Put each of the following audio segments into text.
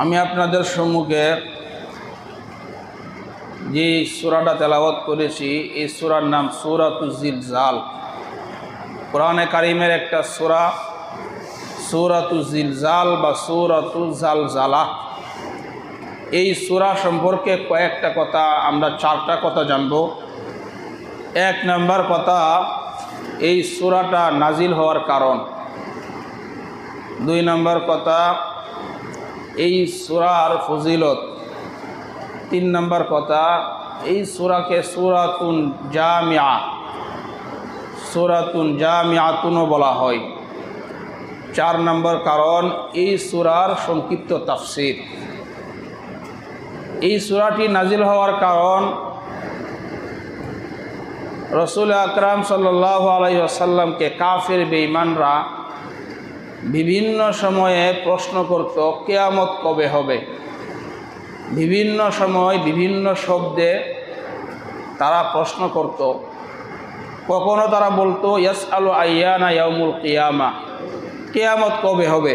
আমি আপনাদের সম্মুখে যে সুরাটা তেলাওয়াত করেছি, এই সুরার নাম সুরাতুজিল জাল কোরআনে কারিমের একটা সুরা সুরাতুজিল জাল বা সুরাতু জাল জালা এই সুরা সম্পর্কে কয়েকটা কথা, আমরা চারটা কথা জানব। এক নম্বর কথা, এই সুরাটা নাজিল হওয়ার কারণ। দুই নম্বর কথা এই সুরার ফজিলত। তিন নম্বর কথা, এই সুরাকে সুরাতুন জামিয়া সুরাতুন জামিয়াতুনও বলা হয়। চার নম্বর কারণ, এই সুরার সংক্ষিপ্ত তাফসির। এই সুরাটি নাজিল হওয়ার কারণ, রসুল আকরাম সাল্লাহ আলাইসাল্লামকে কাফের বেঈমানরা বিভিন্ন সময়ে প্রশ্ন করত, কেয়ামত কবে হবে? বিভিন্ন সময় বিভিন্ন শব্দে তারা প্রশ্ন করত। কখনো তারা বলতো ইয়াস আলু আয়ানা ইয়ামুল কিয়ামা কেয়ামত কবে হবে?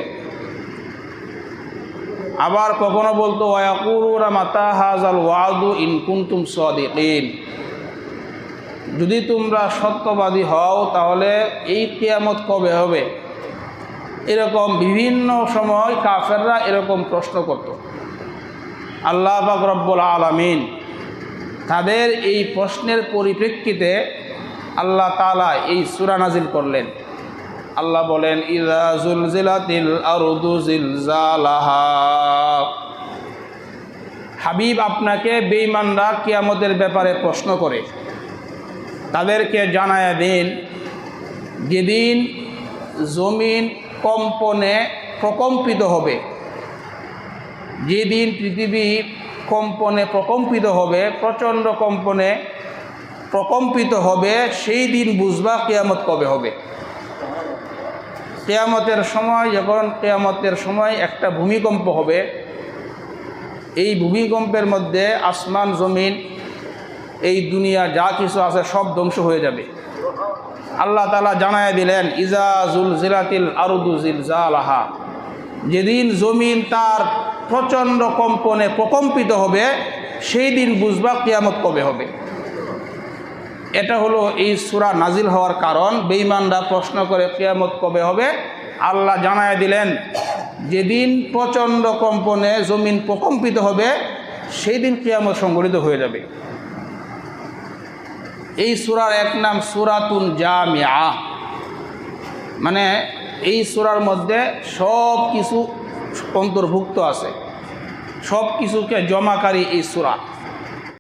আবার কখনো বলতো ওয়াকুরুরা মাতা হাজাল ওয়াদু ইনকুন্তুম সদিকিন যদি তোমরা সত্যবাদী হও, তাহলে এই কেয়ামত কবে হবে? এরকম বিভিন্ন সময় কাফেররা এরকম প্রশ্ন করত। আল্লাহ রব্বুল আলমিন তাদের এই প্রশ্নের পরিপ্রেক্ষিতে আল্লাহ তালা এই সুরা নাজিল করলেন। আল্লাহ বলেন হাবিব আপনাকে বেঈমানরা কিয়ামতের ব্যাপারে প্রশ্ন করে। তাদেরকে জানায় দিন, যেদিন জমিন কম্পনে প্রকম্পিত হবে। যেদিন পৃথিবী কম্পনে প্রকম্পিত হবে, প্রচণ্ড কম্পনে প্রকম্পিত হবে, সেই দিন বুঝবা কেয়ামত কবে হবে। কেয়ামতের সময়, যখন কেয়ামতের সময় একটা ভূমিকম্প হবে, এই ভূমিকম্পের মধ্যে আসমান, জমিন, এই দুনিয়া যা কিছু আছে সব ধ্বংস হয়ে যাবে। আল্লাহ তালা জানায় দিলেন ইজাজুল জিলাতিল আরুদুজিল জালাহা যেদিন জমিন তার প্রচণ্ড কম্পনে প্রকম্পিত হবে, সেই দিন বুঝবা কিয়ামত কবে হবে। এটা হলো এই সুরা নাজিল হওয়ার কারণ। বেঈমানরা প্রশ্ন করে, কিয়ামত কবে হবে? আল্লাহ জানায় দিলেন, যেদিন প্রচণ্ড কম্পনে জমিন প্রকম্পিত হবে, সেই দিন কিয়ামত সংগঠিত হয়ে যাবে। এই সুরার এক নাম সুরাতুন জামিয়া মানে এই সুরার মধ্যে সব কিছু অন্তর্ভুক্ত আছে। সব কিছুকে জমাকারী এই সুরা।